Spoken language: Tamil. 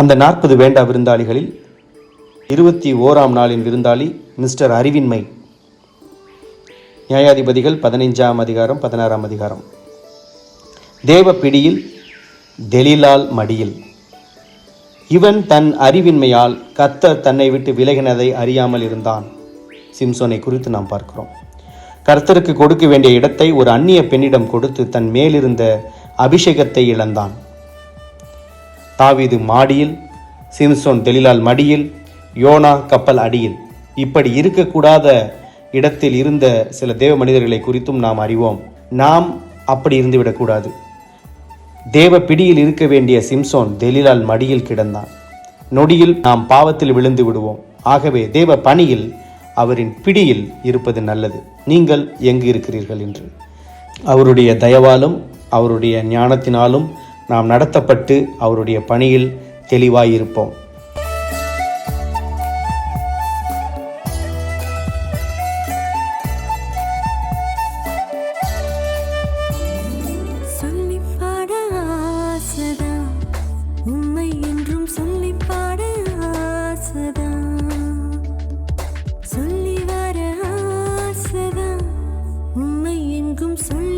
அந்த நாற்பது வேண்டா விருந்தாளிகளில் இருபத்தி ஓராம் நாளின் விருந்தாளி மிஸ்டர் அறிவின்மை. நியாயாதிபதிகள் பதினைஞ்சாம் அதிகாரம் பதினாறாம் அதிகாரம். தேவ பிடியில் தெலிலால் மடியில். இவன் தன் அறிவின்மையால் கர்த்தர் தன்னை விட்டு விலகினதை அறியாமல் இருந்தான். சிம்சோனை குறித்து நாம் பார்க்கிறோம். கர்த்தருக்கு கொடுக்க வேண்டிய இடத்தை ஒரு அந்நிய பெண்ணிடம் கொடுத்து தன் மேலிருந்த அபிஷேகத்தை இழந்தான். தாவீது மாடியில் சிம்சோன் தெலிலால் மடியில் யோனா கப்பல் அடியில். இப்படி இருக்கக்கூடாத இடத்தில் இருந்த சில தேவ மனிதர்களை குறித்தும் நாம் அறிவோம். நாம் அப்படி இருந்து விடக்கூடாது. தேவ பிடியில் இருக்க வேண்டிய சிம்சோன் தெலிலால் மடியில் கிடந்தான். நொடியில் நாம் பாவத்தில் விழுந்து விடுவோம். ஆகவே தேவ பணியில் அவரின் பிடியில் இருப்பது நல்லது. நீங்கள் எங்கு இருக்கிறீர்கள் என்று. அவருடைய தயவாலும் அவருடைய ஞானத்தினாலும் நாம் நடத்தப்பட்டு அவருடைய பணியில் தெளிவாயிருப்போம். சொல்லி வர ஆசதா உண்மை எங்கும் சொல்லி